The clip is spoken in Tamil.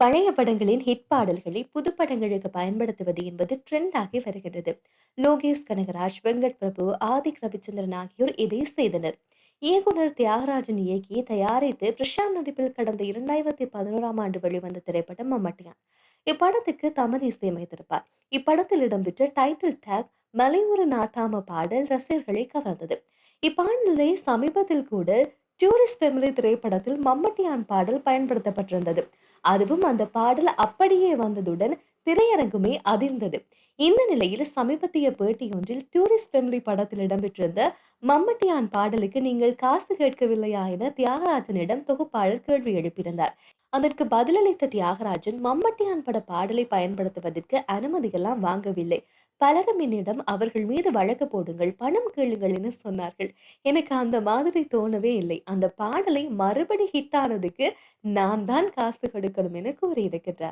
பழைய படங்களின் ஹிட் பாடல்களை புது படங்களுக்கு பயன்படுத்துவது என்பது ட்ரெண்ட் ஆகி வருகிறது. லோகேஷ் கனகராஜ் வெங்கட் பிரபு ஆதிக் ரவிச்சந்திரன் ஆகியோர் இதை செய்தனர். இயக்குனர் தியாகராஜன் இயக்கி தயாரித்து பிரசாந்த் நடிப்பில் கடந்த இரண்டாயிரத்தி பதினோராம் ஆண்டு வெளிவந்த திரைப்படம் மம்மட்டியான் இப்படத்துக்கு தமன் இசையமைத்திருப்பார். இப்படத்தில் இடம்பெற்ற டைட்டில் டேக் மலையூறு நாட்டாம பாடல் ரசிகர்களை கவர்ந்தது. இப்பாடலை சமீபத்தில் கூட டூரிஸ்ட் ஃபேமிலி திரைப்படத்தில் மம்மட்டியான் பாடல் பயன்படுத்தப்பட்டிருந்தது. அதுவும் அந்த பாடல் அப்படியே வந்ததுடன் திரையரங்குமே அதிர்ந்தது. இந்த நிலையில் சமீபத்திய பேட்டியொன்றில் டூரிஸ்ட் ஃபேமிலி படத்தில் இடம்பெற்றிருந்த மம்மட்டியான் பாடலுக்கு நீங்கள் காசு கேட்கவில்லையா என தியாகராஜனிடம் தொகுப்பாளர் கேள்வி எழுப்பியிருந்தார். அதற்கு பதிலளித்த தியாகராஜன் மம்மட்டியான் பட பாடலை பயன்படுத்துவதற்கு அனுமதியெல்லாம் வாங்கவில்லை. பலரும் என்னிடம் அவர்கள் மீது வழக்கு போடுங்கள் பணம் கேளுங்கள் என சொன்னார்கள். எனக்கு அந்த மாதிரி தோணவே இல்லை. அந்த பாடலை மறுபடி ஹிட் ஆனதுக்கு நான் தான் காசு கொடுக்கணும் என கூறியிருக்கிறார்.